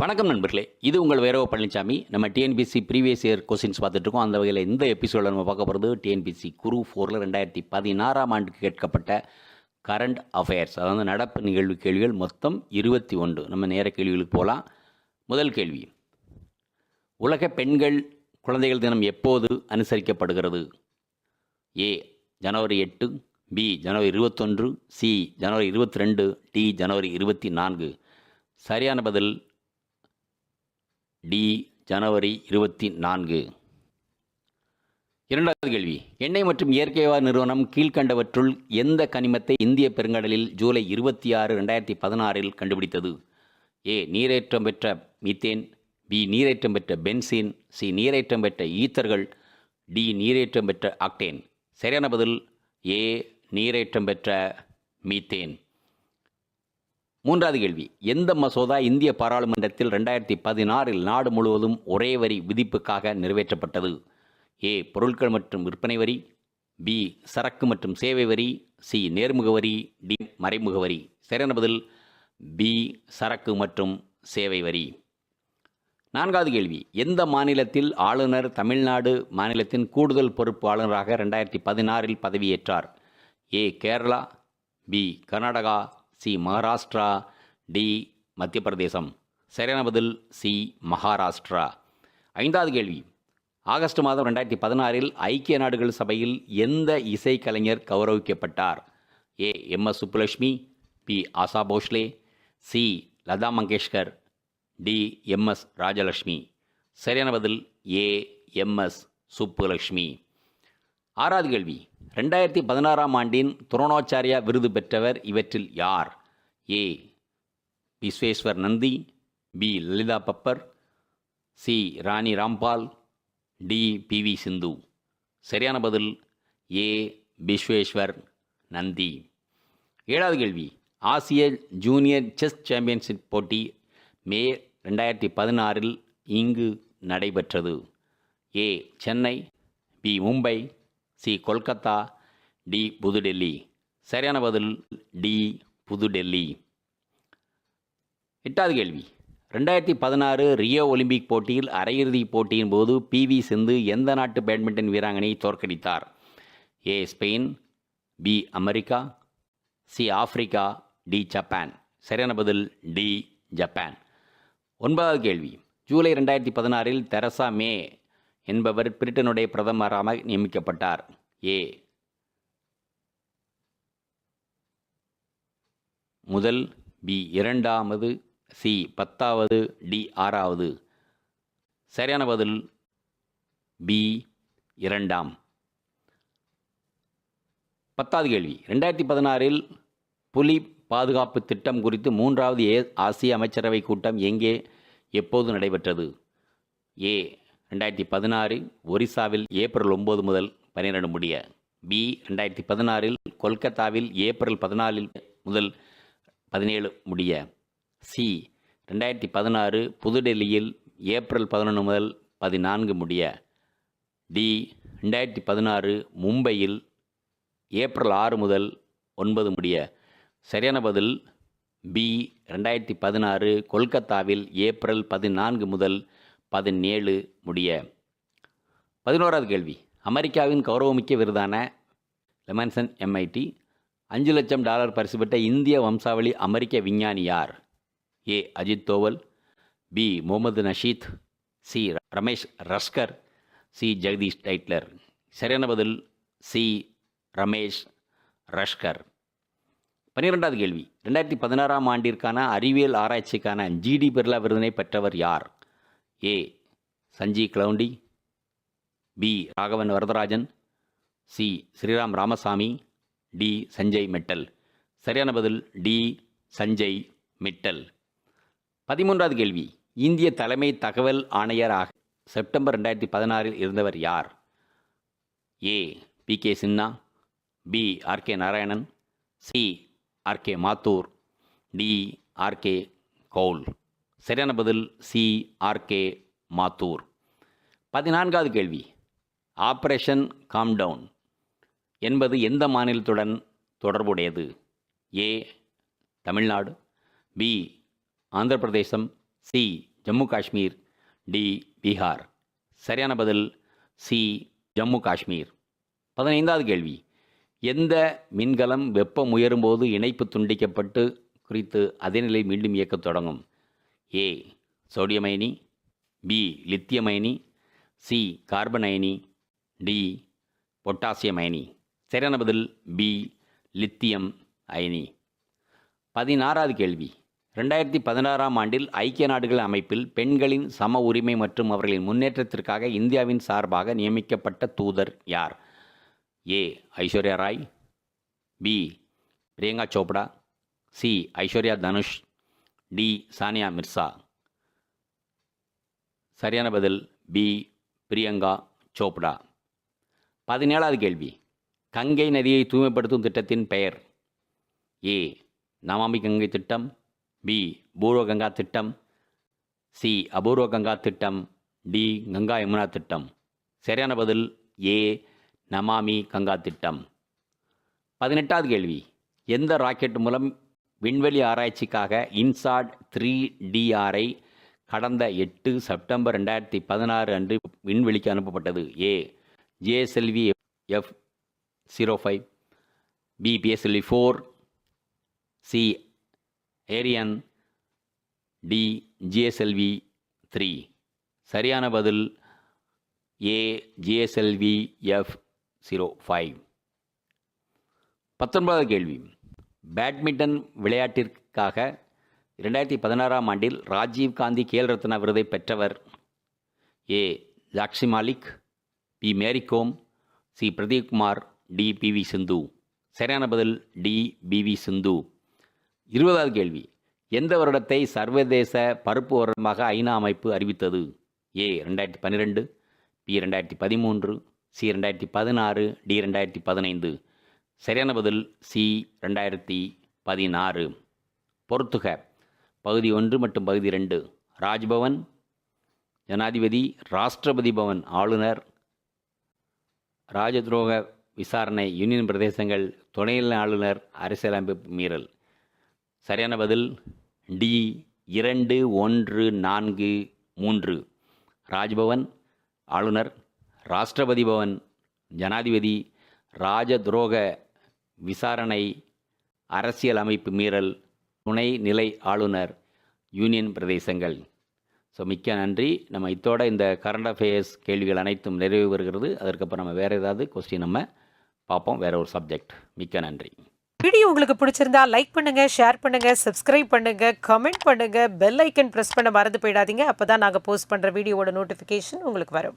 வணக்கம் நண்பர்களே. இது உங்கள் வேரவ பழனிசாமி நம்ம டிஎன்பிசி ப்ரீவியஸ் இயர் கொஸ்டின்ஸ் பார்த்துட்டு இருக்கோம் அந்த வகையில் இந்த எபிசோடில் நம்ம பார்க்க போகிறது டிஎன்பிசி குரு ஃபோரில் ரெண்டாயிரத்தி பதினாறாம் ஆண்டுக்கு கேட்கப்பட்ட கரண்ட் அஃபேர்ஸ் அதாவது நடப்பு நிகழ்வு கேள்விகள் மொத்தம் இருபத்தி ஒன்று. நம்ம நேர கேள்விகளுக்கு போகலாம் முதல் கேள்வி. உலக பெண்கள் குழந்தைகள் தினம் எப்போது அனுசரிக்கப்படுகிறது? ஏ ஜனவரி எட்டு பி ஜனவரி இருபத்தொன்று சி ஜனவரி இருபத்தி ரெண்டு டி ஜனவரி இருபத்தி நான்கு. சரியான பதில் டி ஜனவரி இருபத்தி நான்கு. இரண்டாவது கேள்வி. எண்ணெய் மற்றும் இயற்கை நிறுவனம் கீழ்கண்டவற்றுள் எந்த கனிமத்தை இந்திய பெருங்கடலில் ஜூலை இருபத்தி ஆறு ரெண்டாயிரத்தி பதினாறில் கண்டுபிடித்தது? ஏ நீரேற்றம் பெற்ற மீத்தேன் பி நீரேற்றம் பெற்ற பென்சின் சி நீரேற்றம் பெற்ற ஈத்தர்கள் டி நீரேற்றம் பெற்ற ஆக்டேன். சரியான பதில் ஏ நீரேற்றம் பெற்ற மீத்தேன். மூன்றாவது கேள்வி. எந்த மசோதா இந்திய பாராளுமன்றத்தில் ரெண்டாயிரத்தி பதினாறில் நாடு முழுவதும் ஒரே வரி விதிப்புக்காக நிறைவேற்றப்பட்டது? ஏ பொருட்கள் மற்றும் விற்பனை வரி பி சரக்கு மற்றும் சேவை வரி சி நேர்முக வரி டி மறைமுக வரி. சரியான பதில் பி சரக்கு மற்றும் சேவை வரி. நான்காவது கேள்வி. எந்த மாநிலத்தில் ஆளுநர் தமிழ்நாடு மாநிலத்தின் கூடுதல் பொறுப்பு ஆளுநராக ரெண்டாயிரத்தி பதினாறில் பதவியேற்றார்? A Kerala B Karnataka C Maharashtra D Madhya Pradesh சரியான பதில் சி மகாராஷ்டிரா. ஐந்தாவது கேள்வி. ஆகஸ்ட் மாதம் ரெண்டாயிரத்தி பதினாறில் ஐக்கிய நாடுகள் சபையில் எந்த இசைக்கலைஞர் கௌரவிக்கப்பட்டார்? A. M. S. Subbulakshmi B. Asha Bhosle C. Lata Mangeshkar D. M. S. Rajalakshmi. சரியான பதில் ஏ. எம். எஸ். சுப்புலட்சுமி. ஆறாவது கேள்வி. ரெண்டாயிரத்தி பதினாறாம் ஆண்டின் துரோணாச்சாரியா விருது பெற்றவர் இவற்றில் யார்? A. Visweswar Nandi B. Lalita Babbar C. Rani Rampal D. P. V. Sindhu. சரியான பதில் ஏ. விஸ்வேஸ்வர் நந்தி. ஏழாவது கேள்வி. ஆசிய ஜூனியர் செஸ் சாம்பியன்ஷிப் போட்டி மே ரெண்டாயிரத்தி பதினாறில் இங்கு நடைபெற்றது. A. Chennai B. Mumbai C Kolkata D Pudhu Delhi. சரியான பதில் டி புதுடெல்லி. எட்டாவது கேள்வி. ரெண்டாயிரத்தி பதினாறு ரியோ ஒலிம்பிக் போட்டியில் அரையிறுதி போட்டியின் போது பி வி சிந்து எந்த நாட்டு பேட்மிண்டன் வீராங்கனையை தோற்கடித்தார்? A Spain B America C Africa D Japan. சரியான பதில் டி ஜப்பான். ஒன்பதாவது கேள்வி. ஜூலை ரெண்டாயிரத்தி பதினாறில் தெரசா மே என்பவர் பிரிட்டனுடைய பிரதமராக நியமிக்கப்பட்டார். ஏ. முதல் பி. இரண்டாவது சி. பத்தாவது டி. ஆறாவது. சரியான பதில் பி. இரண்டாம். பத்தாவது கேள்வி. ரெண்டாயிரத்தி பதினாறில் புலி பாதுகாப்பு திட்டம் குறித்து மூன்றாவது ஏ. ஆசிய அமைச்சரவை கூட்டம் எங்கே? எப்போது நடைபெற்றது? ஏ. ரெண்டாயிரத்தி பதினாறு ஒரிசாவில் ஏப்ரல் ஒம்பது முதல் பன்னிரெண்டு முடிய. பி ரெண்டாயிரத்தி பதினாறில் கொல்கத்தாவில் ஏப்ரல் பதினாலில் முதல் பதினேழு முடிய. சி ரெண்டாயிரத்தி பதினாறு புதுடெல்லியில் ஏப்ரல் பதினொன்று முதல் பதினான்கு முடிய. டி ரெண்டாயிரத்தி பதினாறு மும்பையில் ஏப்ரல் ஆறு முதல் ஒன்பது முடிய. சரியான பதில் பி ரெண்டாயிரத்தி பதினாறு கொல்கத்தாவில் ஏப்ரல் பதினான்கு முதல் பதினேழு முடிய பதினோராவது கேள்வி. அமெரிக்காவின் கௌரவமிக்க விருதான லெமன்சன் எம்ஐடி அஞ்சு லட்சம் டாலர் பரிசு பெற்ற இந்திய வம்சாவளி அமெரிக்க விஞ்ஞானி யார்? A. Ajit Doval B. Mohamed Nasheed C. Ramesh Raskar C. Jagdish Tytler. சரியான பதில் சி. ரமேஷ் ரஷ்கர் பன்னிரெண்டாவது கேள்வி. ரெண்டாயிரத்தி பதினாறாம் ஆண்டிற்கான அறிவியல் ஆராய்ச்சிக்கான ஜிடி பிர்லா விருதினை பெற்றவர் யார்? ஏ சஞ்சி கிளவுண்டி B Raghavan Varadarajan C Sriram Ramasamy D Sanjay Mittal. சரியான பதில் டி சஞ்சய் மிட்டல். பதிமூன்றாவது கேள்வி. இந்திய தலைமை தகவல் ஆணையராக செப்டம்பர் ரெண்டாயிரத்தி பதினாறில் இருந்தவர் யார்? A P K Sinha B R K Narayanan C R K Mathur D R K Kaul சரியான பதில் சி ஆர்கே மாத்தூர். பதினான்காவது கேள்வி. ஆப்ரேஷன் காம்டவுன் என்பது எந்த மாநிலத்துடன் தொடர்புடையது? ஏ Tamil Nadu B Andhra Pradesh C Jammu Kashmir D Bihar. சரியான பதில் சி ஜம்மு காஷ்மீர். பதினைந்தாவது கேள்வி. எந்த மின்கலம் வெப்பம் உயரும்போது இணைப்பு துண்டிக்கப்பட்டு குறித்து அதே நிலை மீண்டும் இயக்கத் தொடங்கும்? ஏ சோடியம் அயனி பி லித்தியம் அயனி சி கார்பன் அயனி டி பொட்டாசியம் அயனி சரியான பதில் பி லித்தியம் அயனி பதினாறாவது கேள்வி. ரெண்டாயிரத்தி பதினாறாம் ஆண்டில் ஐக்கிய நாடுகள் அமைப்பில் பெண்களின் சம உரிமை மற்றும் அவர்களின் முன்னேற்றத்திற்காக இந்தியாவின் சார்பாக நியமிக்கப்பட்ட தூதர் யார்? A Aishwarya Rai. B Priyanka Chopra C Aishwarya Dhanush. D Sania Mirza. சரியான பதில் பி பிரியங்கா சோப்டா பதினேழாவது கேள்வி. கங்கை நதியை தூய்மைப்படுத்தும் திட்டத்தின் பெயர். ஏ. நமாமி கங்கை திட்டம். பி. பூர்வ கங்கா திட்டம். சி. அபூர்வ கங்கா திட்டம். டி. கங்கா யமுனா திட்டம். சரியான பதில் ஏ. நமாமி கங்கா திட்டம். பதினெட்டாவது கேள்வி. எந்த ராக்கெட் மூலம் விண்வெளி ஆராய்ச்சிக்காக இன்சாட் த்ரீ டிஆரை கடந்த எட்டு செப்டம்பர் ரெண்டாயிரத்தி பதினாறு அன்று விண்வெளிக்கு அனுப்பப்பட்டது. A. GSLV F zero five B. PSLV four C. Ariane D. GSLV three. சரியான பதில் A. GSLV F zero five. பத்தொன்பதாவது கேள்வி. பேட்மிண்டன் விளையாட்டிற்காக இரண்டாயிரத்தி பதினாறாம் ஆண்டில் ராஜீவ் காந்தி கேல் ரத்னா விருதை பெற்றவர் A. Sakshi Malik B. Mary Kom C. Pradeep Kumar D. P. V. Sindhu. சரியான பதில் டி. பி. வி. சிந்து. இருபதாவது கேள்வி. எந்த வருடத்தை சர்வதேச பருப்பு வருடமாக ஐநா அமைப்பு அறிவித்தது? ஏ. ரெண்டாயிரத்தி பன்னிரெண்டு பி. ரெண்டாயிரத்தி பதிமூன்று சி. ரெண்டாயிரத்தி பதினாறு டி. ரெண்டாயிரத்தி பதினைந்து. சரியான பதில் சி ரெண்டாயிரத்தி பதினாறு. பொறுத்துக. பகுதி ஒன்று மற்றும் பகுதி ரெண்டு. ராஜ்பவன் ஜனாதிபதி ராஷ்டிரபதி பவன் ஆளுநர் ராஜதுரோக விசாரணை யூனியன் பிரதேசங்கள் துணைநிலை ஆளுநர் அரசியலமைப்பு மீறல். சரியான பதில் டி இரண்டு ஒன்று நான்கு மூன்று. ராஜ்பவன் ஆளுநர் ராஷ்டிரபதி பவன் ஜனாதிபதி ராஜதுரோக விசாரணை அரசியல் அமைப்பு மீறல் துணை நிலை ஆளுநர் யூனியன் பிரதேசங்கள். ஸோ மிக்க நன்றி. நம்ம இத்தோட இந்த கரண்ட் அஃபேர்ஸ் கேள்விகள் அனைத்தும் நிறைவு வருகிறது அதற்கப்புறம் நம்ம வேறு ஏதாவது கொஸ்டின் நம்ம பார்ப்போம். வேற ஒரு சப்ஜெக்ட் மிக்க நன்றி. வீடியோ உங்களுக்கு பிடிச்சிருந்தா லைக் பண்ணுங்க ஷேர் பண்ணுங்க சப்ஸ்கிரைப் பண்ணுங்க கமெண்ட் பண்ணுங்க பெல் ஐக்கன் ப்ரெஸ் பண்ண மறந்து போயிடாதீங்க. அப்பதான் நாங்கள் போஸ்ட் பண்ணுற வீடியோவோட நோட்டிஃபிகேஷன் உங்களுக்கு வரும்.